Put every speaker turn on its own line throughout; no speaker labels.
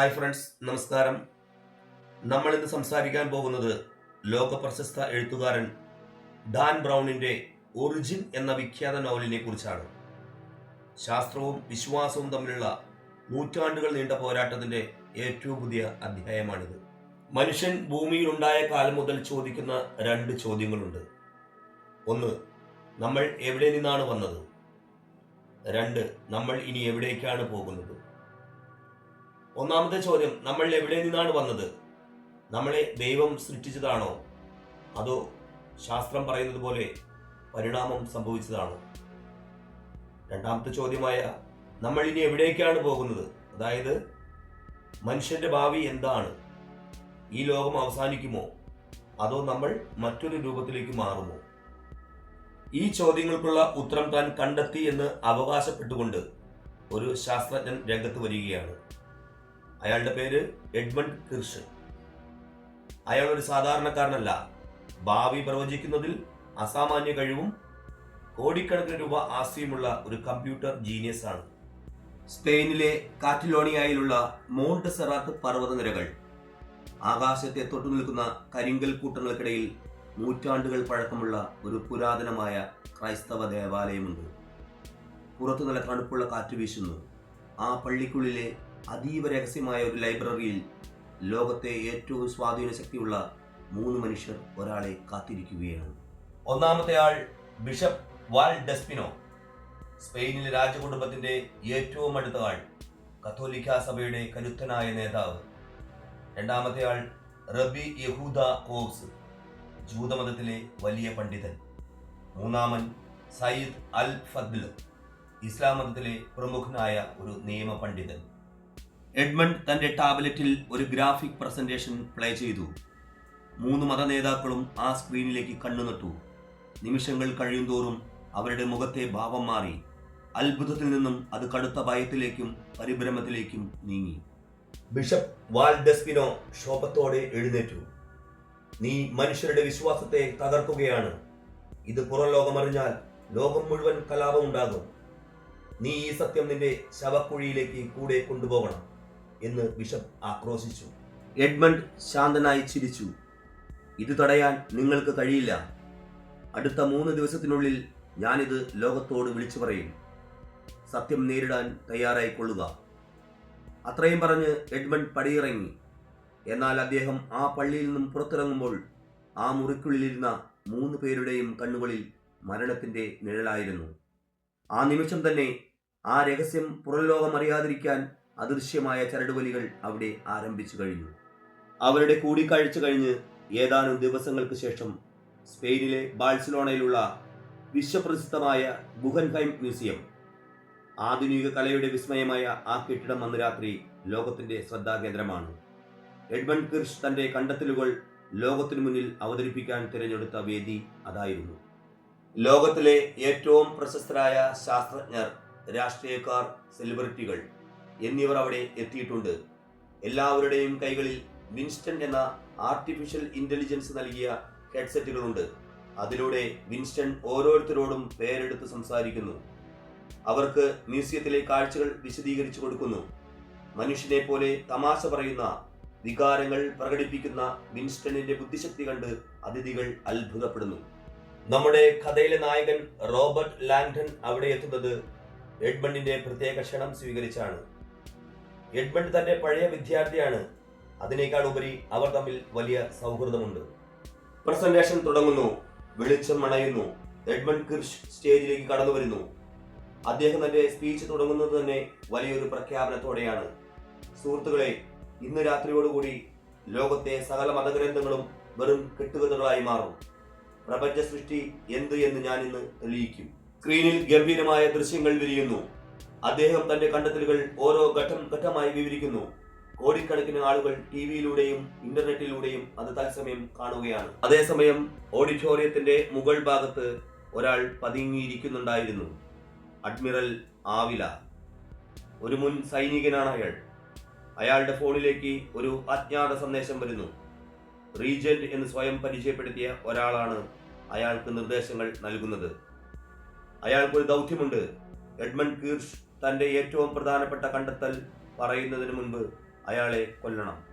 Hi friends നമസ്കാരം. നമ്മൾ ഇന്ന് സംസാരിക്കാൻ പോകുന്നത് ലോക പ്രശസ്ത എഴുത്തുകാരൻ ഡാൻ ബ്രൗണിന്റെ ഒറിജിൻ എന്ന വിഖ്യാത നോവലിനെ കുറിച്ചാണ്. ശാസ്ത്രവും വിശ്വാസവും തമ്മിലുള്ള നൂറ്റാണ്ടുകൾ നീണ്ട പോരാട്ടത്തിന്റെ ഏറ്റവും പുതിയ അധ്യായമാണിത്. മനുഷ്യൻ ഭൂമിയിലുണ്ടായ കാലം മുതൽ ചോദിക്കുന്ന രണ്ട് ചോദ്യങ്ങളുണ്ട്. ഒന്ന് നമ്മൾ എവിടെ നിന്നാണ് വന്നത്? രണ്ട് നമ്മൾ ഇനി എവിടേക്കാണ് പോകുന്നത്? ഒന്നാമത്തെ ചോദ്യം നമ്മൾ എവിടെ നിന്നാണ് വന്നത്? നമ്മളെ ദൈവം സൃഷ്ടിച്ചതാണോ? അതോ ശാസ്ത്രം പറയുന്നത് പോലെ പരിണാമം സംഭവിച്ചതാണോ? രണ്ടാമത്തെ ചോദ്യമായ നമ്മൾ ഇനി എവിടേക്കാണ് പോകുന്നത്? അതായത് മനുഷ്യന്റെ ഭാവി എന്താണ്? ഈ ലോകം അവസാനിക്കുമോ? അതോ നമ്മൾ മറ്റൊരു രൂപത്തിലേക്ക് മാറുമോ? ഈ ചോദ്യങ്ങൾക്കുള്ള ഉത്തരം താൻ കണ്ടെത്തി എന്ന് അവകാശപ്പെട്ടുകൊണ്ട് ഒരു ശാസ്ത്രജ്ഞൻ രംഗത്ത് വരികയാണ്. അയാളുടെ പേര് എഡ്മണ്ട് കിർഷ്. അയാൾ ഒരു സാധാരണക്കാരനല്ല. ഭാവി പ്രവചിക്കുന്നതിൽ അസാമാന്യ കഴിവും കോടിക്കണക്കിന് രൂപ ആസ്തിയുമുള്ള ഒരു കമ്പ്യൂട്ടർ ജീനിയസ് ആണ്. സ്പെയിനിലെ കാറ്റിലോണിയയിലുള്ള മോണ്ട് സെറാത്ത് പർവതനിരകൾ ആകാശത്തെ തൊട്ടു നിൽക്കുന്ന കരിങ്കൽ കൂട്ടങ്ങൾക്കിടയിൽ നൂറ്റാണ്ടുകൾ പഴക്കമുള്ള ഒരു പുരാതനമായ ക്രൈസ്തവ ദേവാലയമുണ്ട്. പുറത്തു നല്ല തണുപ്പുള്ള കാറ്റ് വീശുന്നു. ആ പള്ളിക്കുള്ളിലെ അതീവ രഹസ്യമായ ഒരു ലൈബ്രറിയിൽ ലോകത്തെ ഏറ്റവും സ്വാധീന ശക്തിയുള്ള മൂന്ന് മനുഷ്യർ ഒരാളെ കാത്തിരിക്കുകയാണ്. ഒന്നാമത്തെ ആൾ ബിഷപ്പ് വാൽ ഡെസ്പിനോ സ്പെയിനിലെ രാജകുടുംബത്തിന്റെ ഏറ്റവും അടുത്ത ആൾ കത്തോലിക്ക സഭയുടെ കരുത്തനായ നേതാവ്. രണ്ടാമത്തെ ആൾ റബി യഹൂദ കോസ് ജൂതമതത്തിലെ വലിയ പണ്ഡിതൻ. മൂന്നാമൻ സയ്യിദ് അൽ ഫദ്ൽ ഇസ്ലാം മതത്തിലെ പ്രമുഖനായ ഒരു നിയമ പണ്ഡിതൻ എഡ്മണ്ട് തന്റെ ടാബ്ലറ്റിൽ ഒരു ഗ്രാഫിക് പ്രസന്റേഷൻ പ്ലേ ചെയ്തു. മൂന്ന് മതനേതാക്കളും ആ സ്ക്രീനിലേക്ക് കണ്ണുനട്ടു. നിമിഷങ്ങൾ കഴിയുന്തോറും അവരുടെ മുഖത്തെ ഭാവം മാറി. അത്ഭുതത്തിൽ നിന്നും അത് കടുത്ത ഭയത്തിലേക്കും പരിഭ്രമത്തിലേക്കും നീങ്ങി. ബിഷപ്പ് വാൽഡെസ്പിനോ ശോഭത്തോടെ എഴുന്നേറ്റു. നീ മനുഷ്യരുടെ വിശ്വാസത്തെ തകർക്കുകയാണ്. ഇത് പുറം ലോകമറിഞ്ഞാൽ ലോകം മുഴുവൻ കലാപമുണ്ടാകും. നീ ഈ സത്യം നിന്റെ ശവക്കുഴിയിലേക്ക് കൂടെ കൊണ്ടുപോകണം. എന്ന് ബിഷപ്പ് ആക്രോശിച്ചു. എഡ്മണ്ട് ശാന്തനായി ചിരിച്ചു. ഇത് തടയാൻ നിങ്ങൾക്ക് കഴിയില്ല. അടുത്ത മൂന്ന് ദിവസത്തിനുള്ളിൽ ഞാനിത് ലോകത്തോട് വിളിച്ചു പറയും. സത്യം നേരിടാൻ തയ്യാറായിക്കൊള്ളുക അത്രയും പറഞ്ഞ് എഡ്മണ്ട് പടിയിറങ്ങി. എന്നാൽ അദ്ദേഹം ആ പള്ളിയിൽ നിന്നും പുറത്തിറങ്ങുമ്പോൾ ആ മുറിക്കുള്ളിലിരുന്ന മൂന്ന് പേരുടെയും കണ്ണുകളിൽ മരണത്തിന്റെ നിഴലായിരുന്നു. ആ നിമിഷം തന്നെ ആ രഹസ്യം പുറംലോകം അറിയാതിരിക്കാൻ അദൃശ്യമായ ചരടുവലികൾ അവിടെ ആരംഭിച്ചു കഴിഞ്ഞു. അവരുടെ കൂടിക്കാഴ്ച കഴിഞ്ഞ് ഏതാനും ദിവസങ്ങൾക്ക് ശേഷം സ്പെയിനിലെ ബാഴ്സലോണയിലുള്ള വിശ്വപ്രസിദ്ധമായ ഗുഹൻഹൈം മ്യൂസിയം ആധുനിക കലയുടെ വിസ്മയമായ ആ കെട്ടിടം അന്ന് രാത്രി ലോകത്തിന്റെ ശ്രദ്ധാകേന്ദ്രമാണ്. എഡ്മണ്ട് കിർഷ് തന്റെ കണ്ടെത്തലുകൾ ലോകത്തിനു മുന്നിൽ അവതരിപ്പിക്കാൻ തിരഞ്ഞെടുത്ത വേദി അതായിരുന്നു. ലോകത്തിലെ ഏറ്റവും പ്രശസ്തരായ ശാസ്ത്രജ്ഞർ രാഷ്ട്രീയക്കാർ സെലിബ്രിറ്റികൾ എന്നിവർ അവിടെ എത്തിയിട്ടുണ്ട്. എല്ലാവരുടെയും കൈകളിൽ വിൻസ്റ്റൺ എന്ന ആർട്ടിഫിഷ്യൽ ഇന്റലിജൻസ് നൽകിയ ഹെഡ്സെറ്റുകളുണ്ട്. അതിലൂടെ വിൻസ്റ്റൺ ഓരോരുത്തരോടും പേരെടുത്ത് സംസാരിക്കുന്നു. അവർക്ക് മ്യൂസിയത്തിലെ കാഴ്ചകൾ വിശദീകരിച്ചു കൊടുക്കുന്നു. മനുഷ്യനെ പോലെ തമാശ പറയുന്ന വികാരങ്ങൾ പ്രകടിപ്പിക്കുന്ന വിൻസ്റ്റണിന്റെ ബുദ്ധിശക്തി കണ്ട് അതിഥികൾ അത്ഭുതപ്പെടുന്നു. നമ്മുടെ കഥയിലെ നായകൻ റോബർട്ട് ലാൻഡൺ അവിടെ എത്തുന്നത് എഡ്മണ്ടിന്റെ പ്രത്യേക ക്ഷണം സ്വീകരിച്ചാണ്. എഡ്മണ്ട് തന്റെ പഴയ വിദ്യാർത്ഥിയാണ്. അതിനേക്കാൾ ഉപരി അവർ തമ്മിൽ വലിയ സൗഹൃദമുണ്ട്. പ്രസന്റേഷൻ തുടങ്ങുന്നു. വെളിച്ചം മണയുന്നു എഡ്മണ്ട് കിർഷ് സ്റ്റേജിലേക്ക് കടന്നു വരുന്നു. അദ്ദേഹം തന്റെ സ്പീച്ച് തുടങ്ങുന്നത് തന്നെ വലിയൊരു പ്രഖ്യാപനത്തോടെയാണ്. സുഹൃത്തുക്കളെ ഇന്ന് രാത്രിയോടുകൂടി ലോകത്തെ സകല മതഗ്രന്ഥങ്ങളും വെറും കെട്ടുകഥകളായി മാറും. പ്രപഞ്ച സൃഷ്ടി എന്ത് എന്ന് ഞാൻ ഇന്ന് തെളിയിക്കും. സ്ക്രീനിൽ ഗംഭീരമായ ദൃശ്യങ്ങൾ വിരിയുന്നു. അദ്ദേഹം തന്റെ കണ്ടെത്തലുകൾ ഓരോ ഘട്ടം ഘട്ടമായി വിവരിക്കുന്നു. കോടിക്കണക്കിന് ആളുകൾ ടി വിയിലൂടെയും ഇന്റർനെറ്റിലൂടെയും അത് തത്സമയം കാണുകയാണ്. അതേസമയം ഓഡിറ്റോറിയത്തിന്റെ മുകൾ ഭാഗത്ത് ഒരാൾ പതുങ്ങിയിരിക്കുന്നുണ്ടായിരുന്നു. Admiral Avila. ഒരു മുൻ സൈനികനാണ് അയാൾ. അയാളുടെ ഫോണിലേക്ക് ഒരു അജ്ഞാത സന്ദേശം വരുന്നു. റീജന്റ് എന്ന് സ്വയം പരിചയപ്പെടുത്തിയ ഒരാളാണ് അയാൾക്ക് നിർദ്ദേശങ്ങൾ നൽകുന്നത്. അയാൾക്കൊരു ദൗത്യമുണ്ട്. എഡ്മണ്ട് കീർഷ് തന്റെ ഏറ്റവും പ്രധാനപ്പെട്ട കണ്ടെത്തൽ പറയുന്നതിന് മുൻപ് അയാളെ കൊല്ലണം.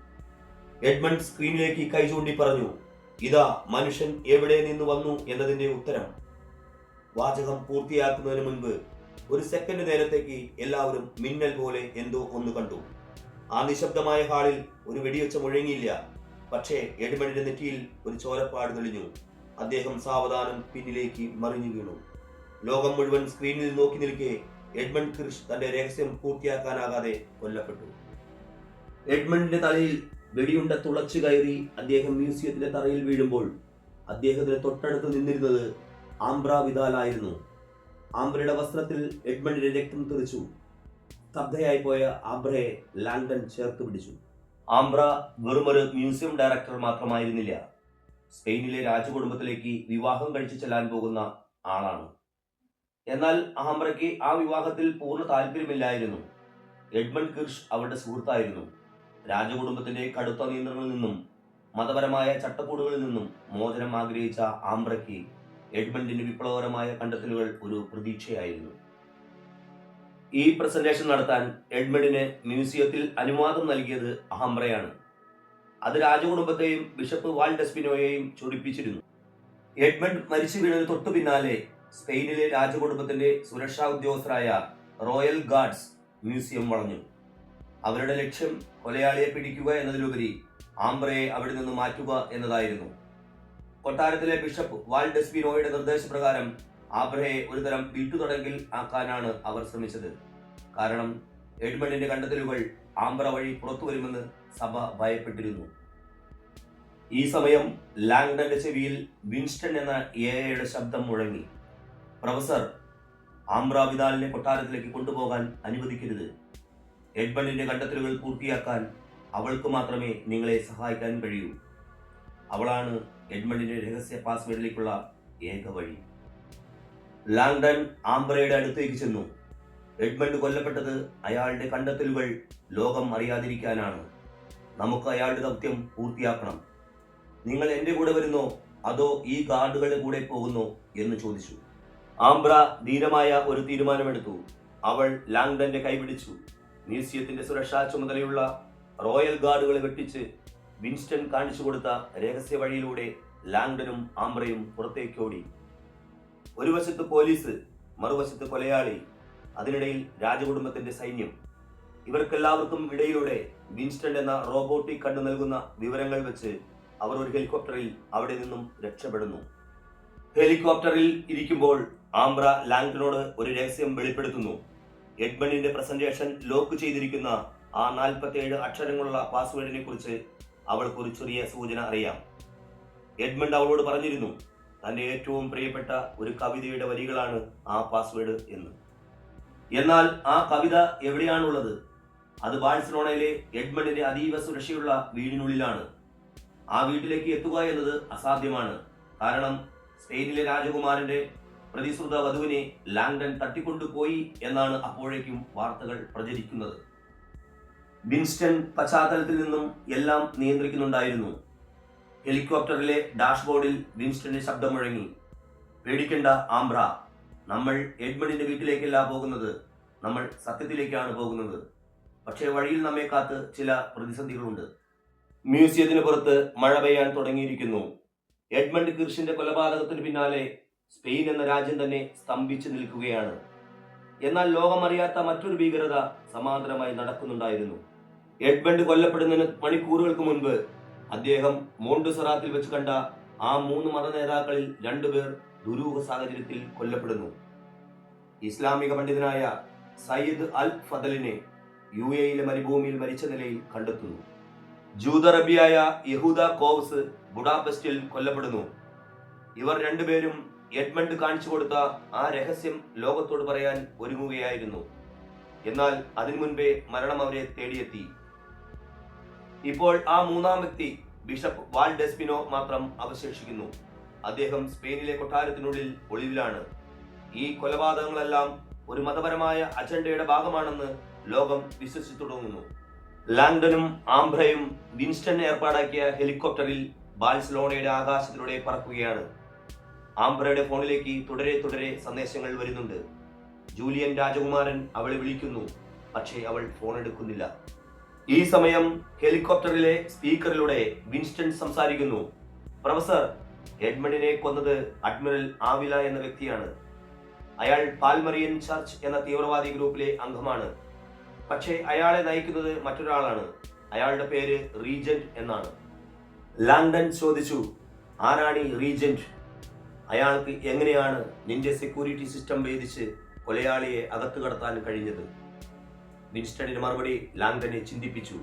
എഡ്മണ്ട് സ്ക്രീനിലേക്ക് കൈ ചൂണ്ടി പറഞ്ഞു ഇതാ മനുഷ്യൻ എവിടെ നിന്ന് വന്നു എന്നതിന്റെ ഉത്തരം. വാചകം പൂർത്തിയാക്കുന്നതിന് മുൻപ് ഒരു സെക്കൻഡ് നേരത്തേക്ക് എല്ലാവരും മിന്നൽ പോലെ എന്തോ ഒന്ന് കണ്ടു. ആ നിശബ്ദമായ ഹാളിൽ ഒരു വെടിവെച്ച മുഴങ്ങിയില്ല. പക്ഷേ എഡ്മണ്ടിന്റെ നെറ്റിയിൽ ഒരു ചോരപ്പാട് തെളിഞ്ഞു. അദ്ദേഹം സാവധാനം പിന്നിലേക്ക് മറിഞ്ഞു വീണു. ലോകം മുഴുവൻ സ്ക്രീനിൽ നോക്കി നിൽക്കെ എഡ്മണ്ട് ക്രിഷ് തന്റെ രഹസ്യം പൂർത്തിയാക്കാനാകാതെ കൊല്ലപ്പെട്ടു. എഡ്മണ്ടിന്റെ തലയിൽ വെടിയുണ്ട തുളച്ചു കയറി അദ്ദേഹം മ്യൂസിയത്തിന്റെ തറയിൽ വീഴുമ്പോൾ അദ്ദേഹത്തിന് തൊട്ടടുത്ത് നിന്നിരുന്നത് ആംബ്ര വിദാലായിരുന്നു ആംബ്രയുടെ വസ്ത്രത്തിൽ എഡ്മണ്ടിന്റെ രക്തം തെറിച്ചു. സ്തബ്ധയായി പോയ ആംബ്രയെ ലാൻഡൻ ചേർത്ത് പിടിച്ചു. ആംബ്ര വെറുമൊരു മ്യൂസിയം ഡയറക്ടർ മാത്രമായിരുന്നില്ല. സ്പെയിനിലെ രാജകുടുംബത്തിലേക്ക് വിവാഹം കഴിച്ചു ചെല്ലാൻ പോകുന്ന ആളാണ്. എന്നാൽ അഹമ്രയ്ക്ക് ആ വിവാഹത്തിൽ പൂർണ താല്പര്യമില്ലായിരുന്നു. എഡ്മണ്ട് കിർഷ് അവരുടെ സുഹൃത്തായിരുന്നു. രാജകുടുംബത്തിന്റെ കടുത്ത നിയന്ത്രണങ്ങളിൽ നിന്നും മതപരമായ ചട്ടക്കൂടുകളിൽ നിന്നും മോചനം ആഗ്രഹിച്ച ആംബ്രയ്ക്ക് എഡ്മണ്ടിന്റെ വിപ്ലവകരമായ കണ്ടെത്തലുകൾ ഒരു പ്രതീക്ഷയായിരുന്നു. ഈ പ്രസന്റേഷൻ നടത്താൻ എഡ്മണ്ടിന് മ്യൂസിയത്തിൽ അനുവാദം നൽകിയത് അഹംബ്രയാണ് അത് രാജകുടുംബത്തെയും ബിഷപ്പ് വാൾഡെസ്പിനോയെയും ചൊടിപ്പിച്ചിരുന്നു. എഡ്മണ്ട് മരിച്ചു വീണതിന് തൊട്ടു പിന്നാലെ സ്പെയിനിലെ രാജകുടുംബത്തിന്റെ സുരക്ഷാ ഉദ്യോഗസ്ഥരായ റോയൽ ഗാർഡ്സ് മ്യൂസിയം വളഞ്ഞു. അവരുടെ ലക്ഷ്യം കൊലയാളിയെ പിടിക്കുക എന്നതിലുപരി ആംബ്രയെ അവിടെ നിന്ന് മാറ്റുക എന്നതായിരുന്നു. കൊട്ടാരത്തിലെ ബിഷപ്പ് വാൾഡെസ്പിനോയുടെ നിർദ്ദേശപ്രകാരം ആബ്രഹയെ ഒരുതരം വീട്ടുതടങ്കിൽ ആക്കാനാണ് അവർ ശ്രമിച്ചത്. കാരണം എഡ്മണ്ടിന്റെ കണ്ടെത്തലുകൾ ആംബ്ര വഴി പുറത്തു വരുമെന്ന് സഭ ഭയപ്പെട്ടിരുന്നു. ഈ സമയം ലാങ്ഡന്റെ ചെവിയിൽ വിൻസ്റ്റൺ എന്ന എയുടെ ശബ്ദം മുഴങ്ങി. പ്രൊഫസർ ആംബ്രാവിദാലിനെ കൊട്ടാരത്തിലേക്ക് കൊണ്ടുപോകാൻ അനുവദിക്കരുത്. എഡ്മണ്ടിന്റെ കണ്ടെത്തലുകൾ പൂർത്തിയാക്കാൻ അവൾക്ക് മാത്രമേ നിങ്ങളെ സഹായിക്കാൻ കഴിയൂ. അവളാണ് എഡ്മണ്ടിന്റെ രഹസ്യ പാസ്വേഡിലേക്കുള്ള ഏക വഴി. ലാങ്ഡൺ ആംബ്രയുടെ അടുത്തേക്ക് ചെന്നു. എഡ്മണ്ട് കൊല്ലപ്പെട്ടത് അയാളുടെ കണ്ടെത്തലുകൾ ലോകം അറിയാതിരിക്കാനാണ്. നമുക്ക് അയാളുടെ ദൗത്യം പൂർത്തിയാക്കണം. നിങ്ങൾ എന്റെ കൂടെ വരുന്നോ? അതോ ഈ ഗാർഡുകളുടെ കൂടെ പോകുന്നോ? എന്ന് ചോദിച്ചു. ആംബ്ര ധീരമായ ഒരു തീരുമാനമെടുത്തു. അവൾ ലാങ്ഡന്റെ കൈപിടിച്ചു. മ്യൂസിയത്തിന്റെ സുരക്ഷാ ചുമതലയുള്ള റോയൽ ഗാർഡുകളെ വെട്ടിച്ച് വിൻസ്റ്റൺ കാണിച്ചു കൊടുത്ത രഹസ്യ വഴിയിലൂടെ ലാങ്ഡനും ആംബ്രയും പുറത്തേക്കോടി ഒരു വശത്ത് പോലീസ് മറുവശത്ത് കൊലയാളി അതിനിടയിൽ രാജകുടുംബത്തിന്റെ സൈന്യം. ഇവർക്കെല്ലാവർക്കും ഇടയിലൂടെ വിൻസ്റ്റൺ എന്ന റോബോട്ടിക് കണ്ടു നൽകുന്ന വിവരങ്ങൾ വെച്ച് അവർ ഒരു ഹെലികോപ്റ്ററിൽ അവിടെ നിന്നും രക്ഷപ്പെടുന്നു. ഹെലികോപ്റ്ററിൽ ഇരിക്കുമ്പോൾ ആംബ്ര ലാങ്ടനോട് ഒരു രഹസ്യം വെളിപ്പെടുത്തുന്നു. എഡ്മണിന്റെ പ്രസന്റേഷൻ ലോക്ക് ചെയ്തിരിക്കുന്ന ആ നാൽപ്പത്തിയേഴ് അക്ഷരങ്ങളുള്ള പാസ്വേഡിനെ കുറിച്ച് അവൾക്ക് ഒരു ചെറിയ സൂചന അറിയാം. എഡ്മണ്ട് അവളോട് പറഞ്ഞിരുന്നു തന്റെ ഏറ്റവും പ്രിയപ്പെട്ട ഒരു കവിതയുടെ വരികളാണ് ആ പാസ്വേഡ് എന്ന്. എന്നാൽ ആ കവിത എവിടെയാണുള്ളത്? അത് ബാഴ്സലോണയിലെ എഡ്മണ്ടിന്റെ അതീവ സുരക്ഷയുള്ള വീടിനുള്ളിലാണ്. ആ വീട്ടിലേക്ക് എത്തുക എന്നത് അസാധ്യമാണ്. കാരണം സ്പെയിനിലെ രാജകുമാരന്റെ പ്രതിശ്രുത വധുവിനെ ലാങ്ടൺ തട്ടിക്കൊണ്ടുപോയി എന്നാണ് അപ്പോഴേക്കും വാർത്തകൾ പ്രചരിക്കുന്നത്. ബിൻസ്റ്റൺ പശ്ചാത്തലത്തിൽ നിന്നും എല്ലാം നിയന്ത്രിക്കുന്നുണ്ടായിരുന്നു. ഹെലികോപ്റ്ററിലെ ഡാഷ്ബോർഡിൽ വിൻസ്റ്റന്റെ ശബ്ദം മുഴങ്ങി പേടിക്കേണ്ട ആംബ്ര നമ്മൾ എഡ്മണ്ടിന്റെ വീട്ടിലേക്കല്ല പോകുന്നത്. നമ്മൾ സത്യത്തിലേക്കാണ് പോകുന്നത്. പക്ഷേ വഴിയിൽ നമ്മെ കാത്ത് ചില പ്രതിസന്ധികളുണ്ട്. മ്യൂസിയത്തിന് പുറത്ത് മഴ പെയ്യാൻ തുടങ്ങിയിരിക്കുന്നു. എഡ്മണ്ട് കിർഷിന്റെ കൊലപാതകത്തിന് പിന്നാലെ സ്പെയിൻ എന്ന രാജ്യം തന്നെ സ്തംഭിച്ചു നിൽക്കുകയാണ്. എന്നാൽ ലോകമറിയാത്ത മറ്റൊരു ഭീകരത സമാന്തരമായി നടക്കുന്നുണ്ടായിരുന്നു. എഡ്മണ്ട് കൊല്ലപ്പെടുന്നതിന് മണിക്കൂറുകൾക്ക് മുൻപ് അദ്ദേഹം മോണ്ടുസറാത്തിൽ വെച്ച് കണ്ട ആ മൂന്ന് മത നേതാക്കളിൽ രണ്ടുപേർ ദുരൂഹ സാഹചര്യത്തിൽ കൊല്ലപ്പെടുന്നു. ഇസ്ലാമിക പണ്ഡിതനായ സയ്യിദ് അൽ ഫദലിനെ യു എയിലെ മരുഭൂമിയിൽ മരിച്ച നിലയിൽ കണ്ടെത്തുന്നു. ജൂതറബിയായ യഹൂദ കോവ്സ് ബുഡാപെസ്റ്റിൽ കൊല്ലപ്പെടുന്നു. ഇവർ രണ്ടുപേരും എഡ്മണ്ട് കാണിച്ചു കൊടുത്ത ആ രഹസ്യം ലോകത്തോട് പറയാൻ ഒരുങ്ങുകയായിരുന്നു. എന്നാൽ അതിനു മുൻപേ മരണം അവരെ തേടിയെത്തി. ഇപ്പോൾ ആ മൂന്നാം വ്യക്തി ബിഷപ്പ് വാൾഡെസ്പിനോ മാത്രം അവശേഷിക്കുന്നു. അദ്ദേഹം സ്പെയിനിലെ കൊട്ടാരത്തിനുള്ളിൽ ഒളിവിലാണ്. ഈ കൊലപാതകങ്ങളെല്ലാം ഒരു മതപരമായ അജണ്ടയുടെ ഭാഗമാണെന്ന് ലോകം വിശ്വസിച്ചു തുടങ്ങുന്നു. ലാങ്ഡനും ആംബ്രയും വിൻസ്റ്റൺ ഏർപ്പാടാക്കിയ ഹെലികോപ്റ്ററിൽ ബാഴ്സലോണയുടെ ആകാശത്തിലൂടെ പറക്കുകയാണ്. ആംബ്രയുടെ ഫോണിലേക്ക് തുടരെ തുടരെ സന്ദേശങ്ങൾ വരുന്നുണ്ട്. ജൂലിയൻ രാജകുമാരൻ അവളെ വിളിക്കുന്നു. പക്ഷേ അവൾ ഫോൺ എടുക്കുന്നില്ല. ഈ സമയം ഹെലികോപ്റ്ററിലെ സ്പീക്കറിലൂടെ വിൻസ്റ്റൺ സംസാരിക്കുന്നു. പ്രൊഫസർ എഡ്മണ്ടിനെ കൊന്നത് അഡ്മിറൽ ആവില എന്ന വ്യക്തിയാണ്. അയാൾ പാൽമറിയൻ ചർച്ച് എന്ന തീവ്രവാദി ഗ്രൂപ്പിലെ അംഗമാണ്. പക്ഷേ അയാളെ നയിക്കുന്നത് മറ്റൊരാളാണ്. അയാളുടെ പേര് റീജന്റ് എന്നാണ്. ലാങ്ഡൻ ചോദിച്ചു ആരാണ് ഈ റീജന്റ്? അയാൾക്ക് എങ്ങനെയാണ് നിന്റെ സെക്യൂരിറ്റി സിസ്റ്റം ഭേദിച്ച് കൊലയാളിയെ അകത്തു കടത്താൻ കഴിഞ്ഞത്? വിൻസ്റ്റണിന് മറുപടി ലാംഗനെ ചിന്തിപ്പിച്ചു.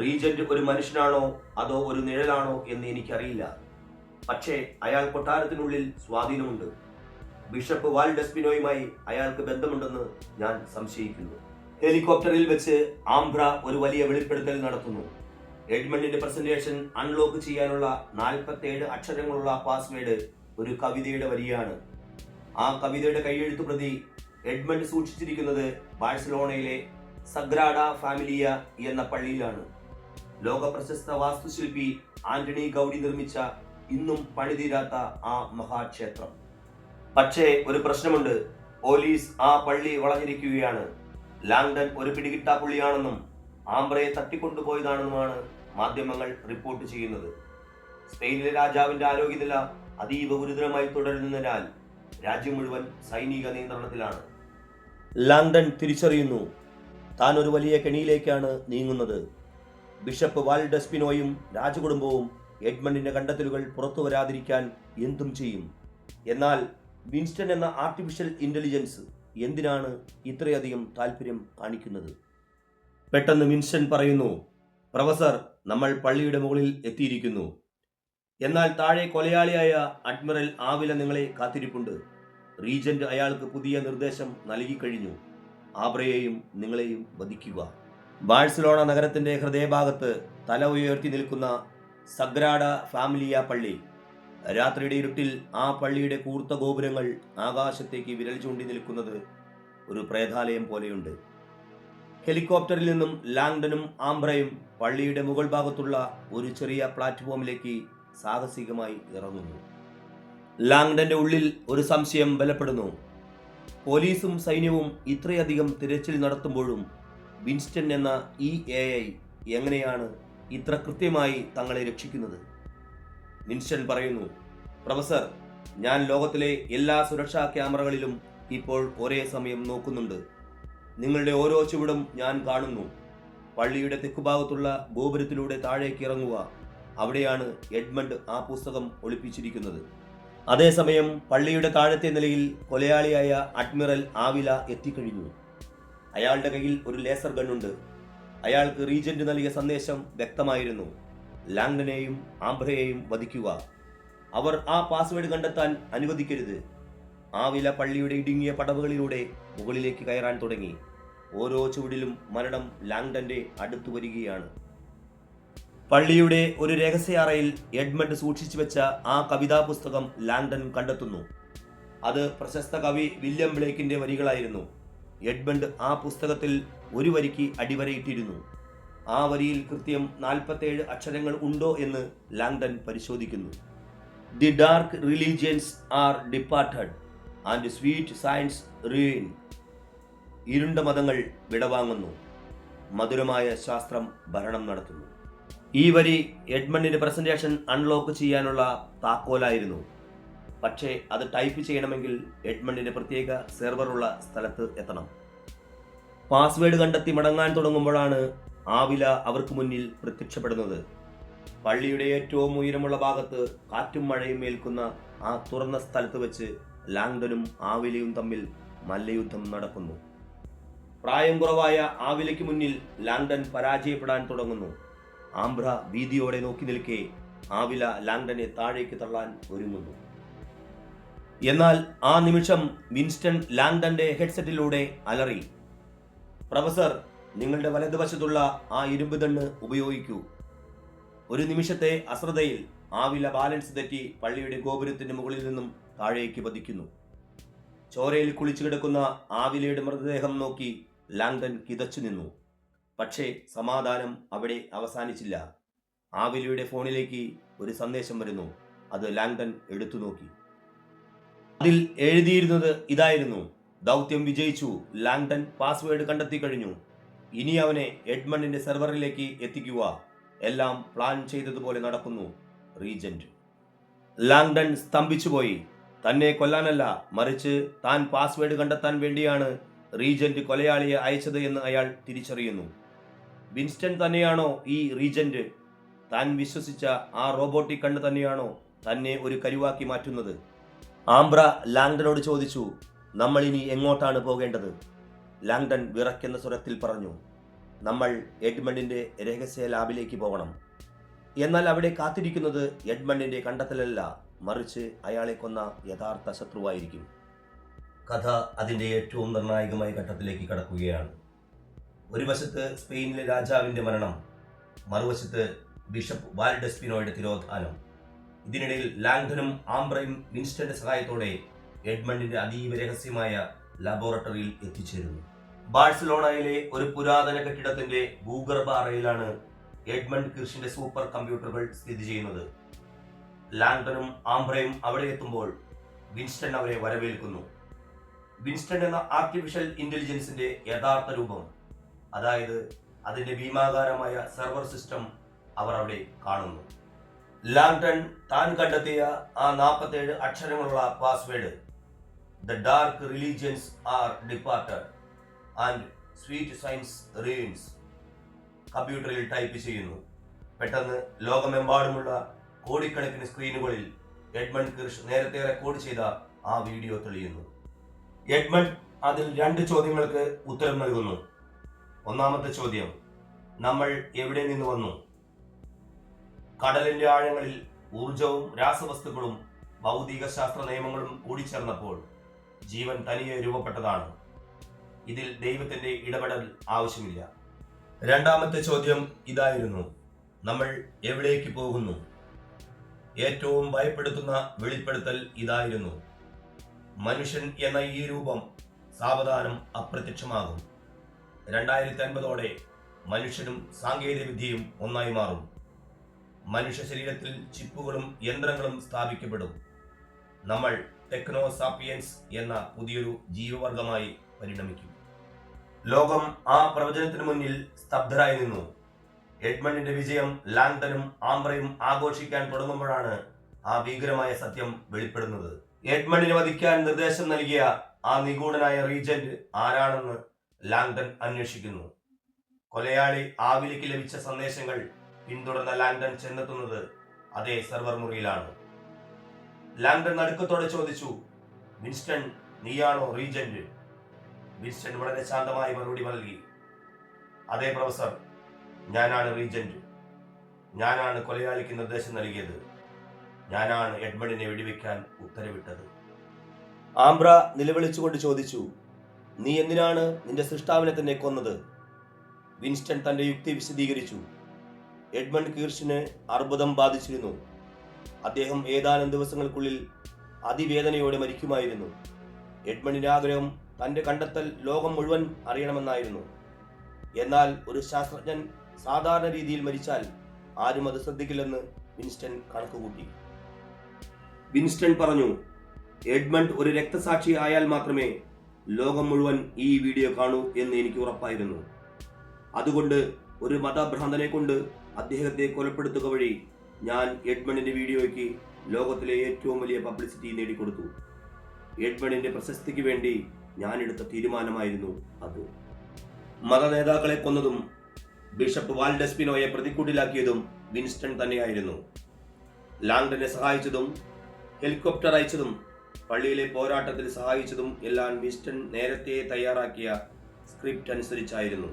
റീജന്റ് ഒരു മനുഷ്യനാണോ അതോ ഒരു നിഴലാണോ എന്ന് എനിക്കറിയില്ല. പക്ഷേ അയാൾ കൊട്ടാരത്തിനുള്ളിൽ സ്വാധീനമുണ്ട്. ബിഷപ്പ് വാൽ ഡെസ്പിനോയുമായി അയാൾക്ക് ബന്ധമുണ്ടെന്ന് ഞാൻ സംശയിക്കുന്നു. ഹെലികോപ്റ്ററിൽ വെച്ച് ആംബ്ര ഒരു വലിയ വെളിപ്പെടുത്തൽ നടത്തുന്നു. എഡ്മണ്ടിന്റെ പ്രസന്റേഷൻ അൺലോക്ക് ചെയ്യാനുള്ള നാൽപ്പത്തേഴ് അക്ഷരങ്ങളുള്ള പാസ്വേഡ് ഒരു കവിതയുടെ വരിയാണ്. ആ കവിതയുടെ കൈയെഴുത്തു പ്രതി എഡ്മണ്ട് സൂക്ഷിച്ചിരിക്കുന്നത് ബാഴ്സലോണയിലെ സഗ്രാഡ ഫാമിലിയ എന്ന പള്ളിയിലാണ്. ലോക പ്രശസ്ത വാസ്തുശില്പി ആന്റണി ഗൗഡി നിർമ്മിച്ച ഇന്നും പണിതീരാത്ത ആ മഹാക്ഷേത്രം. പക്ഷേ ഒരു പ്രശ്നമുണ്ട്. പോലീസ് ആ പള്ളി വളഞ്ഞിരിക്കുകയാണ്. ലാങ്ഡൻ ഒരു പിടികിട്ടാ പുള്ളിയാണെന്നും ആംബ്രയെ തട്ടിക്കൊണ്ടുപോയതാണെന്നുമാണ് മാധ്യമങ്ങൾ റിപ്പോർട്ട് ചെയ്യുന്നത്. സ്പെയിനിലെ രാജാവിന്റെ ആരോഗ്യനില അതീവ ഗുരുതരമായി തുടരുന്നതിനാൽ രാജ്യം മുഴുവൻ സൈനിക നിയന്ത്രണത്തിലാണ്. ലണ്ടൻ തിരിച്ചറിയുന്നു. താൻ ഒരു വലിയ കെണിയിലേക്കാണ് നീങ്ങുന്നത്. ബിഷപ്പ് വാൽഡസ്പിനോയും രാജകുടുംബവും എഡ്മണ്ടിന്റെ കണ്ടെത്തലുകൾ പുറത്തു വരാതിരിക്കാൻ എന്തും ചെയ്യും. എന്നാൽ വിൻസ്റ്റൺ എന്ന ആർട്ടിഫിഷ്യൽ ഇന്റലിജൻസ് എന്തിനാണ് ഇത്രയധികം താല്പര്യം കാണിക്കുന്നത്? പെട്ടെന്ന് വിൻസ്റ്റൺ പറയുന്നു പ്രൊഫസർ നമ്മൾ പള്ളിയുടെ മുകളിൽ എത്തിയിരിക്കുന്നു. എന്നാൽ താഴെ കൊലയാളിയായ അഡ്മിറൽ ആവില നിങ്ങളെ കാത്തിരിപ്പുണ്ട്. റീജന്റ് അയാൾക്ക് പുതിയ നിർദ്ദേശം നൽകിക്കഴിഞ്ഞു ആബ്രയെയും നിങ്ങളെയും വധിക്കുക. ബാഴ്സലോണ നഗരത്തിന്റെ ഹൃദയഭാഗത്ത് തല ഉയർത്തി നിൽക്കുന്ന സഗ്രാഡ ഫാമിലിയ പള്ളി. രാത്രിയുടെ ഇരുട്ടിൽ ആ പള്ളിയുടെ കൂർത്ത ഗോപുരങ്ങൾ ആകാശത്തേക്ക് വിരൽ ചൂണ്ടി നിൽക്കുന്നത് ഒരു പ്രേതാലയം പോലെയുണ്ട്. ഹെലികോപ്റ്ററിൽ നിന്നും ലാങ്ഡനും ആംബ്രയും പള്ളിയുടെ മുകൾ ഭാഗത്തുള്ള ഒരു ചെറിയ പ്ലാറ്റ്ഫോമിലേക്ക് സാഹസികമായി ഇറങ്ങുന്നു. ലാങ്ഡന്റെ ഉള്ളിൽ ഒരു സംശയം ബലപ്പെടുന്നു. പോലീസും സൈന്യവും ഇത്രയധികം തിരച്ചിൽ നടത്തുമ്പോഴും വിൻസ്റ്റൺ എന്ന ഇ എ ഐ എങ്ങനെയാണ് ഇത്ര കൃത്യമായി തങ്ങളെ രക്ഷിക്കുന്നത്? വിൻസ്റ്റൺ പറയുന്നു പ്രൊഫസർ ഞാൻ ലോകത്തിലെ എല്ലാ സുരക്ഷാ ക്യാമറകളിലും ഇപ്പോൾ ഒരേ സമയം നോക്കുന്നുണ്ട്. നിങ്ങളുടെ ഓരോ ചുവടും ഞാൻ കാണുന്നു. പള്ളിയുടെ തെക്കുഭാഗത്തുള്ള ഗോപുരത്തിലൂടെ താഴേക്ക് ഇറങ്ങുക അവിടെയാണ് എഡ്മണ്ട് ആ പുസ്തകം ഒളിപ്പിച്ചിരിക്കുന്നത്. അതേസമയം പള്ളിയുടെ താഴത്തെ നിലയിൽ കൊലയാളിയായ അഡ്മിറൽ ആവില എത്തിക്കഴിഞ്ഞു. അയാളുടെ കയ്യിൽ ഒരു ലേസർ ഗണ്ണുണ്ട് അയാൾക്ക് റീജന്റ് നൽകിയ സന്ദേശം വ്യക്തമായിരുന്നു. ലാങ്ഡനെയും ആംബ്രയെയും വധിക്കുക. അവർ ആ പാസ്വേഡ് കണ്ടെത്താൻ അനുവദിക്കരുത്. ആവില പള്ളിയുടെ ഇടുങ്ങിയ പടവുകളിലൂടെ മുകളിലേക്ക് കയറാൻ തുടങ്ങി. ഓരോ ചുവടിലും മരണം ലാങ്ഡന്റെ അടുത്തു വരികയാണ്. പള്ളിയുടെ ഒരു രഹസ്യ അറയിൽ എഡ്മണ്ട് സൂക്ഷിച്ചു വെച്ച ആ കവിതാ പുസ്തകം ലാങ്ഡൻ കണ്ടെത്തുന്നു. അത് പ്രശസ്ത കവി വില്യം ബ്ലേക്കിന്റെ വരികളായിരുന്നു. എഡ്മണ്ട് ആ പുസ്തകത്തിൽ ഒരു വരിക്ക് അടിവരയിട്ടിരുന്നു. ആ വരിയിൽ കൃത്യം നാൽപ്പത്തേഴ് അക്ഷരങ്ങൾ ഉണ്ടോ എന്ന് ലാങ്ഡൻ പരിശോധിക്കുന്നു. The dark religions are departed and sweet science reign. ഇരുണ്ട മതങ്ങൾ വിടവാങ്ങുന്നു. മധുരമായ ശാസ്ത്രം ഭരണം നടത്തുന്നു. ഈ വരി എഡ്മണ്ടിന്റെ പ്രസന്റേഷൻ അൺലോക്ക് ചെയ്യാനുള്ള താക്കോലായിരുന്നു. പക്ഷേ അത് ടൈപ്പ് ചെയ്യണമെങ്കിൽ എഡ്മണ്ടിന്റെ പ്രത്യേക സെർവറുള്ള സ്ഥലത്ത് എത്തണം. പാസ്വേഡ് കണ്ടെത്തി മടങ്ങാൻ തുടങ്ങുമ്പോഴാണ് ആവില അവർക്ക് മുന്നിൽ പ്രത്യക്ഷപ്പെടുന്നത്. പള്ളിയുടെ ഏറ്റവും ഉയരമുള്ള ഭാഗത്ത് കാറ്റും മഴയും ഏൽക്കുന്ന ആ തുറന്ന സ്ഥലത്ത് വെച്ച് ലാങ്ഡനും ആവിലയും തമ്മിൽ മല്ലയുദ്ധം നടക്കുന്നു. പ്രായം കുറവായ ആവിലയ്ക്ക് മുന്നിൽ ലാങ്ഡൻ പരാജയപ്പെടാൻ തുടങ്ങുന്നു. ആംബ്ര ഭീതിയോടെ നോക്കി നിൽക്കെ ആവില ലാൻഡനെ താഴേക്ക് തള്ളാൻ ഒരുങ്ങുന്നു. എന്നാൽ ആ നിമിഷം വിൻസ്റ്റൺ ലാൻഡന്റെ ഹെഡ്സെറ്റിലൂടെ അലറി പ്രൊഫസർ നിങ്ങളുടെ വലതുവശത്തുള്ള ആ ഇരുമ്പ് തണ്ണ് ഉപയോഗിക്കൂ. ഒരു നിമിഷത്തെ അശ്രദ്ധയിൽ ആവില ബാലൻസ് തെറ്റി പള്ളിയുടെ ഗോപുരത്തിന്റെ മുകളിൽ നിന്നും താഴേക്ക് പതിക്കുന്നു. ചോരയിൽ കുളിച്ചു കിടക്കുന്ന ആവിലയുടെ മൃതദേഹം നോക്കി ലാൻഡൻ കിതച്ചു നിന്നു പക്ഷേ സമാധാനം അവിടെ അവസാനിച്ചില്ല. ആവിലിയുടെ ഫോണിലേക്ക് ഒരു സന്ദേശം വരുന്നു. അത് ലാങ്ഡൻ എടുത്തു നോക്കി. അതിൽ എഴുതിയിരുന്നത് ഇതായിരുന്നു. ദൗത്യം വിജയിച്ചു. ലാങ്ടൺ പാസ്വേഡ് കണ്ടെത്തി കഴിഞ്ഞു. ഇനി അവനെ എഡ്മണ്ടിന്റെ സെർവറിലേക്ക് എത്തിക്കുക. എല്ലാം പ്ലാൻ ചെയ്തതുപോലെ നടക്കുന്നു. റീജന്റ് ലാങ്ടൺ സ്തംഭിച്ചുപോയി. തന്നെ കൊല്ലാനല്ല മറിച്ച് താൻ പാസ്വേഡ് കണ്ടെത്താൻ വേണ്ടിയാണ് റീജന്റ് കൊലയാളിയെ അയച്ചത് എന്ന് അയാൾ തിരിച്ചറിയുന്നു. വിൻസ്റ്റൺ തന്നെയാണോ ഈ റീജന്റ് താൻ വിശ്വസിച്ച ആ റോബോട്ടിക് കണ്ണ് തന്നെയാണോ തന്നെ ഒരു കരുവാക്കി മാറ്റുന്നത്? ആംബ്ര ലാങ്ടനോട് ചോദിച്ചു നമ്മൾ ഇനി എങ്ങോട്ടാണ് പോകേണ്ടത്? ലാങ്ടൺ വിറയ്ക്കുന്ന സ്വരത്തിൽ പറഞ്ഞു നമ്മൾ എഡ്മണ്ടിന്റെ രഹസ്യ ലാബിലേക്ക് പോകണം. എന്നാൽ അവിടെ കാത്തിരിക്കുന്നത് എഡ്മണ്ടിന്റെ കണ്ടെത്തലല്ല മറിച്ച് അയാളെ കൊന്ന യഥാർത്ഥ ശത്രുവായിരിക്കും. കഥ അതിന്റെ ഏറ്റവും നിർണായകമായ ഘട്ടത്തിലേക്ക് കടക്കുകയാണ്. ഒരു വശത്ത് സ്പെയിനിലെ രാജാവിന്റെ മരണം മറുവശത്ത് ബിഷപ്പ് വാൽഡെസ്പിനോയുടെ തിരോധാനം. ഇതിനിടയിൽ ലാങ്ഡനും ആംബ്രയും വിൻസ്റ്റന്റെ സഹായത്തോടെ എഡ്മണ്ടിന്റെ അതീവ രഹസ്യമായ ലബോറട്ടറിയിൽ എത്തിച്ചേരുന്നു. ബാഴ്സലോണയിലെ ഒരു പുരാതന കെട്ടിടത്തിന്റെ ഭൂഗർഭ അറയിലാണ് എഡ്മണ്ട് കിർഷിന്റെ സൂപ്പർ കമ്പ്യൂട്ടറുകൾ സ്ഥിതി ചെയ്യുന്നത്. ലാങ്ഡനും ആംബ്രയും അവിടെ എത്തുമ്പോൾ വിൻസ്റ്റൺ അവരെ വരവേൽക്കുന്നു. വിൻസ്റ്റൺ എന്ന ആർട്ടിഫിഷ്യൽ ഇന്റലിജൻസിന്റെ യഥാർത്ഥ രൂപം അതായത് അതിന്റെ ഭീമാകാരമായ സെർവർ സിസ്റ്റം അവർ അവിടെ കാണുന്നു. ലാങ്ടൺ താൻ കണ്ടെത്തിയ ആ നാൽപ്പത്തേഴ് അക്ഷരങ്ങളുള്ള password the dark religions are departed and sweet science reigns കമ്പ്യൂട്ടറിൽ ടൈപ്പ് ചെയ്യുന്നു. പെട്ടെന്ന് ലോകമെമ്പാടുമുള്ള കോടിക്കണക്കിന് സ്ക്രീനുകളിൽ എഡ്മണ്ട് കിർഷ് നേരത്തെ റെക്കോർഡ് ചെയ്ത ആ വീഡിയോ തെളിയുന്നു. എഡ്മണ്ട് അതിൽ രണ്ട് ചോദ്യങ്ങൾക്ക് ഉത്തരം നൽകുന്നു. ഒന്നാമത്തെ ചോദ്യം നമ്മൾ എവിടെ നിന്ന് വന്നു? കടലിന്റെ ആഴങ്ങളിൽ ഊർജവും രാസവസ്തുക്കളും ഭൗതിക ശാസ്ത്ര നിയമങ്ങളും കൂടിച്ചേർന്നപ്പോൾ ജീവൻ തനിയെ രൂപപ്പെട്ടതാണ്. ഇതിൽ ദൈവത്തിന്റെ ഇടപെടൽ ആവശ്യമില്ല. രണ്ടാമത്തെ ചോദ്യം ഇതായിരുന്നു നമ്മൾ എവിടേക്ക് പോകുന്നു? ഏറ്റവും ഭയപ്പെടുത്തുന്ന വെളിപ്പെടുത്തൽ ഇതായിരുന്നു മനുഷ്യൻ എന്ന ഈ രൂപം സാവധാനം അപ്രത്യക്ഷമാകും. രണ്ടായിരത്തി അൻപതോടെ മനുഷ്യനും സാങ്കേതിക വിദ്യയും ഒന്നായി മാറും. മനുഷ്യ ശരീരത്തിൽ ചിപ്പുകളും യന്ത്രങ്ങളും സ്ഥാപിക്കപ്പെടും. നമ്മൾ ടെക്നോസാപ്പിയൻസ് എന്ന പുതിയൊരു ജീവവർഗമായി പരിണമിക്കും. ലോകം ആ പ്രവചനത്തിന് മുന്നിൽ സ്തബ്ധരായി നിന്നു. എഡ്മണ്ടിന്റെ വിജയം ലാങ്ടനും ആംബ്രയും ആഘോഷിക്കാൻ തുടങ്ങുമ്പോഴാണ് ആ ഭീകരമായ സത്യം വെളിപ്പെടുന്നത്. എഡ്മണ്ടിനെ വധിക്കാൻ നിർദ്ദേശം നൽകിയ ആ നിഗൂഢനായ റീജന്റ് ആരാണെന്ന് ലാങ്ടൺ അന്വേഷിക്കുന്നു. കൊലയാളി ആവിലേക്ക് ലഭിച്ച സന്ദേശങ്ങൾ പിന്തുടർന്ന ലാങ്ടൺ ചെന്നെത്തുന്നത് അതേ സെർവർ മുറിയിലാണ്. ലാങ്ടൺ നടുക്കത്തോടെ ചോദിച്ചു വിൻസ്റ്റൺ നീയാണോ റീജന്റ്? വിൻസ്റ്റൺ വളരെ ശാന്തമായി മറുപടി നൽകി അതെ പ്രൊഫസർ ഞാനാണ് റീജന്റ്. ഞാനാണ് കൊലയാളിക്ക് നിർദ്ദേശം നൽകിയത്. ഞാനാണ് എഡ്മണ്ടിനെ വെടിവെക്കാൻ ഉത്തരവിട്ടത്. ആംബ്ര നിലവിളിച്ചുകൊണ്ട് ചോദിച്ചു നീ എന്തിനാണ് നിന്റെ സൃഷ്ടാവിനെ തന്നെ കൊന്നത്? വിൻസ്റ്റൺ തന്റെ യുക്തി വിശദീകരിച്ചു. എഡ്മണ്ട് കീർഷിന് അർബുദം ബാധിച്ചിരുന്നു. അദ്ദേഹം ഏതാനും ദിവസങ്ങൾക്കുള്ളിൽ അതിവേദനയോടെ മരിക്കുമായിരുന്നു. എഡ്മണ്ടിന്റെ ആഗ്രഹം തന്റെ കണ്ടെത്തൽ ലോകം മുഴുവൻ അറിയണമെന്നായിരുന്നു. എന്നാൽ ഒരു ശാസ്ത്രജ്ഞൻ സാധാരണ രീതിയിൽ മരിച്ചാൽ ആരും അത് ശ്രദ്ധിക്കില്ലെന്ന് വിൻസ്റ്റൺ കണക്കുകൂട്ടി. വിൻസ്റ്റൺ പറഞ്ഞു എഡ്മണ്ട് ഒരു രക്തസാക്ഷി ആയാൽ മാത്രമേ ലോകം മുഴുവൻ ഈ വീഡിയോ കാണൂ എന്ന് എനിക്ക് ഉറപ്പായിരുന്നു. അതുകൊണ്ട് ഒരു മതഭ്രാന്തനെ കൊണ്ട് അദ്ദേഹത്തെ കൊലപ്പെടുത്തുക വഴി ഞാൻ എഡ്മണിന്റെ വീഡിയോയ്ക്ക് ലോകത്തിലെ ഏറ്റവും വലിയ പബ്ലിസിറ്റി നേടിക്കൊടുത്തു. എഡ്മണിന്റെ പ്രശസ്തിക്ക് വേണ്ടി ഞാൻ എടുത്ത തീരുമാനമായിരുന്നു അത്. മത നേതാക്കളെ കൊന്നതും ബിഷപ്പ് വാൽഡെസ്പിനോയെ പ്രതിക്കൂട്ടിലാക്കിയതും വിൻസ്റ്റൺ തന്നെയായിരുന്നു. ലാങ്ഡനെ സഹായിച്ചതും ഹെലികോപ്റ്റർ അയച്ചതും പള്ളിയിലെ പോരാട്ടത്തിൽ സഹായിച്ചതും എല്ലാം വിൻസ്റ്റൺ നേരത്തെ തയ്യാറാക്കിയ സ്ക്രിപ്റ്റ് അനുസരിച്ചായിരുന്നു.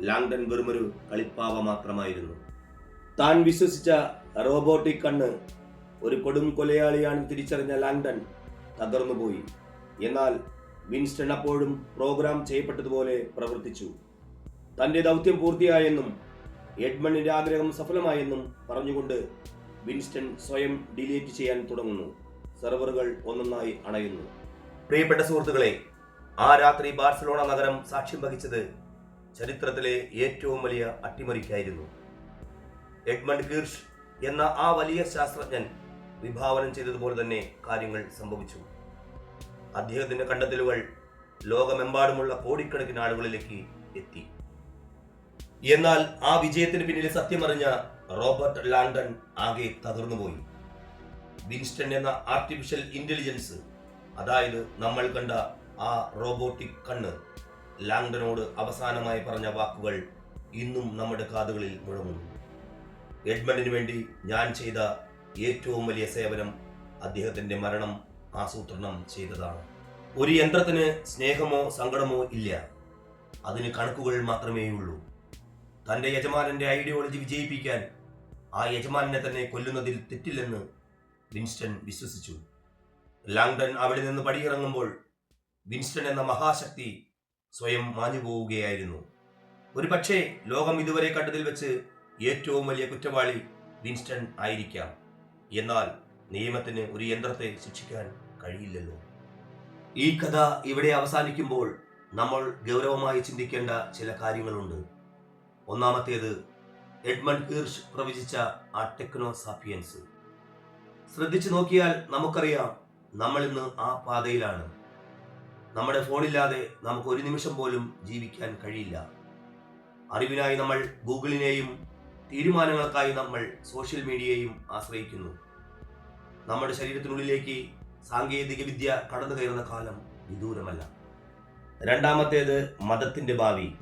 ലാങ്ഡൻ വെറുമൊരു കളിപ്പാവ മാത്രമായിരുന്നു. താൻ വിശ്വസിച്ച റോബോട്ടിക് കണ്ണ് ഒരു കൊടും കൊലയാളിയാണ് തിരിച്ചറിഞ്ഞ ലാങ്ഡൻ തകർന്നുപോയി. എന്നാൽ വിൻസ്റ്റൺ അപ്പോഴും പ്രോഗ്രാം ചെയ്യപ്പെട്ടതുപോലെ പ്രവർത്തിച്ചു. തന്റെ ദൗത്യം പൂർത്തിയായെന്നും എഡ്മണ്ടിന്റെ ആഗ്രഹം സഫലമായെന്നും പറഞ്ഞുകൊണ്ട് വിൻസ്റ്റൺ സ്വയം ഡിലീറ്റ് ചെയ്യാൻ തുടങ്ങുന്നു. സെർവറുകൾ ഒന്നൊന്നായി അണയുന്നു. പ്രിയപ്പെട്ട സുഹൃത്തുക്കളെ ആ രാത്രി ബാഴ്സലോണ നഗരം സാക്ഷ്യം വഹിച്ചത് ചരിത്രത്തിലെ ഏറ്റവും വലിയ അട്ടിമറിക്കായിരുന്നു. എഡ്മണ്ട് കീർഷ് എന്ന ആ വലിയ ശാസ്ത്രജ്ഞൻ വിഭാവനം ചെയ്തതുപോലെ തന്നെ കാര്യങ്ങൾ സംഭവിച്ചു. അദ്ദേഹത്തിന്റെ കണ്ടെത്തലുകൾ ലോകമെമ്പാടുമുള്ള കോടിക്കണക്കിന് ആളുകളിലേക്ക് എത്തി. എന്നാൽ ആ വിജയത്തിന് പിന്നിൽ സത്യമറിഞ്ഞ റോബർട്ട് ലാണ്ടൺ ആകെ തകർന്നുപോയി. വിൻസ്റ്റൺ എന്ന ആർട്ടിഫിഷ്യൽ ഇന്റലിജൻസ് അതായത് നമ്മൾ കണ്ട ആ റോബോട്ടിക് കണ്ണ്. ലാങ്ഡനോട് അവസാനമായി പറഞ്ഞ വാക്കുകൾ ഇന്നും നമ്മുടെ കാതുകളിൽ മുഴങ്ങുന്നു. എഡ്മണ്ടിന് വേണ്ടി ഞാൻ ചെയ്ത ഏറ്റവും വലിയ സേവനം അദ്ദേഹത്തിന്റെ മരണം ആസൂത്രണം ചെയ്തതാണ്. ഒരു യന്ത്രത്തിന് സ്നേഹമോ സങ്കടമോ ഇല്ല. അതിന് കണക്കുകൾ മാത്രമേ ഉള്ളൂ തന്റെ യജമാനന്റെ ഐഡിയോളജി വിജയിപ്പിക്കാൻ ആ യജമാനെ തന്നെ കൊല്ലുന്നതിൽ തെറ്റില്ലെന്ന് വിൻസ്റ്റൺ വിശ്വസിച്ചു. ലാങ്ടൺ അവിടെ നിന്ന് പടിയിറങ്ങുമ്പോൾ വിൻസ്റ്റൺ എന്ന മഹാശക്തി സ്വയം മാഞ്ഞു പോവുകയായിരുന്നു ഒരു പക്ഷേ ലോകം ഇതുവരെ കണ്ടതിൽ വെച്ച് ഏറ്റവും വലിയ കുറ്റവാളി വിൻസ്റ്റൺ ആയിരിക്കാം. എന്നാൽ നിയമത്തിന് ഒരു യന്ത്രത്തെ ശിക്ഷിക്കാൻ കഴിയില്ലല്ലോ. ഈ കഥ ഇവിടെ അവസാനിക്കുമ്പോൾ നമ്മൾ ഗൗരവമായി ചിന്തിക്കേണ്ട ചില കാര്യങ്ങളുണ്ട്. ഒന്നാമത്തേത് എഡ്മണ്ട് കീർഷ് പ്രവചിച്ച ആ ടെക്നോ സാപ്പിയൻസ്. ശ്രദ്ധിച്ചു നോക്കിയാൽ നമുക്കറിയാം നമ്മൾ ഇന്ന് ആ പാതയിലാണ്. നമ്മുടെ ഫോണില്ലാതെ നമുക്ക് ഒരു നിമിഷം പോലും ജീവിക്കാൻ കഴിയില്ല. അറിവിനായി നമ്മൾ ഗൂഗിളിനെയും തീരുമാനങ്ങൾക്കായി നമ്മൾ സോഷ്യൽ മീഡിയയെയും ആശ്രയിക്കുന്നു. നമ്മുടെ ശരീരത്തിനുള്ളിലേക്ക് സാങ്കേതിക വിദ്യ കടന്നു കയറുന്ന കാലം വിദൂരമല്ല. രണ്ടാമത്തേത് മതത്തിന്റെ ഭാവി.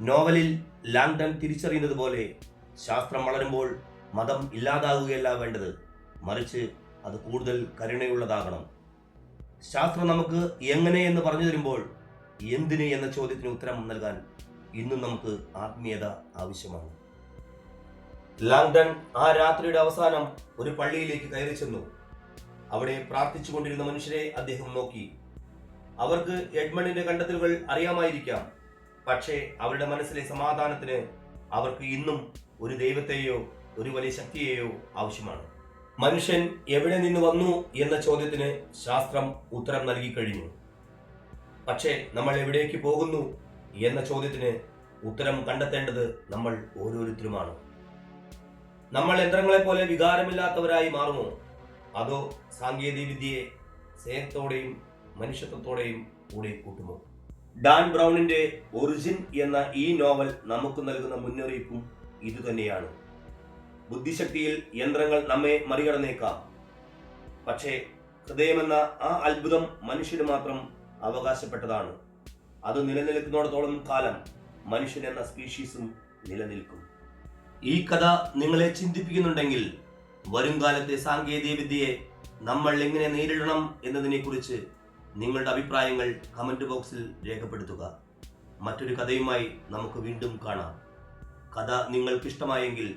നോവലിൽ ലാങ്ഡൺ തിരിച്ചറിയുന്നത് പോലെ ശാസ്ത്രം വളരുമ്പോൾ മതം ഇല്ലാതാകുകയല്ല വേണ്ടത്. മറിച്ച് അത് കൂടുതൽ കരുണയുള്ളതാകണം. ശാസ്ത്രം നമുക്ക് എങ്ങനെ എന്ന് പറഞ്ഞു തരുമ്പോൾ എന്തിന് എന്ന ചോദ്യത്തിന് ഉത്തരം നൽകാൻ ഇന്നും നമുക്ക് ആത്മീയത ആവശ്യമാണ്. ലാങ്ഡൺ ആ രാത്രിയുടെ അവസാനം ഒരു പള്ളിയിലേക്ക് കയറി ചെന്നു. അവിടെ പ്രാർത്ഥിച്ചു കൊണ്ടിരുന്ന മനുഷ്യരെ അദ്ദേഹം നോക്കി. അവർക്ക് എഡ്മണ്ടിന്റെ കണ്ടെത്തലുകൾ അറിയാമായിരിക്കാം. പക്ഷേ അവരുടെ മനസ്സിലെ സമാധാനത്തിന് അവർക്ക് ഇന്നും ഒരു ദൈവത്തെയോ ഒരു വലിയ ശക്തിയെയോ ആവശ്യമാണ്. മനുഷ്യൻ എവിടെ നിന്ന് വന്നു എന്ന ചോദ്യത്തിന് ശാസ്ത്രം ഉത്തരം നൽകി കഴിഞ്ഞു. പക്ഷേ നമ്മൾ എവിടേക്ക് പോകുന്നു എന്ന ചോദ്യത്തിന് ഉത്തരം കണ്ടെത്തേണ്ടത് നമ്മൾ ഓരോരുത്തരുമാണ്. നമ്മൾ യന്ത്രങ്ങളെ പോലെ വികാരമില്ലാത്തവരായി മാറുമോ? അതോ സാങ്കേതിക വിദ്യയെ സ്നേഹത്തോടെയും മനുഷ്യത്വത്തോടെയും കൂടെ കൂട്ടുമോ? ഡാൻ ബ്രൗണിന്റെ ഒറിജിൻ എന്ന ഈ നോവൽ നമുക്ക് നൽകുന്ന മുന്നറിയിപ്പും ഇതുതന്നെയാണ്. ബുദ്ധിശക്തിയിൽ യന്ത്രങ്ങൾ നമ്മെ മറികടന്നേക്കാം. പക്ഷേ ഹൃദയമെന്ന ആ അത്ഭുതം മനുഷ്യന് മാത്രം അവകാശപ്പെട്ടതാണ്. അത് നിലനിൽക്കുന്നിടത്തോളം കാലം മനുഷ്യൻ എന്ന സ്പീഷീസും നിലനിൽക്കും. ഈ കഥ നിങ്ങളെ ചിന്തിപ്പിക്കുന്നുണ്ടെങ്കിൽ വരും കാലത്തെ സാങ്കേതിക വിദ്യയെ നമ്മൾ എങ്ങനെ നേരിടണം എന്നതിനെക്കുറിച്ച് നിങ്ങളുടെ അഭിപ്രായങ്ങൾ കമന്റ് ബോക്സിൽ രേഖപ്പെടുത്തുക. മറ്റൊരു കഥയുമായി നമുക്ക് വീണ്ടും കാണാം. കഥ നിങ്ങൾക്ക് ഇഷ്ടമായെങ്കിൽ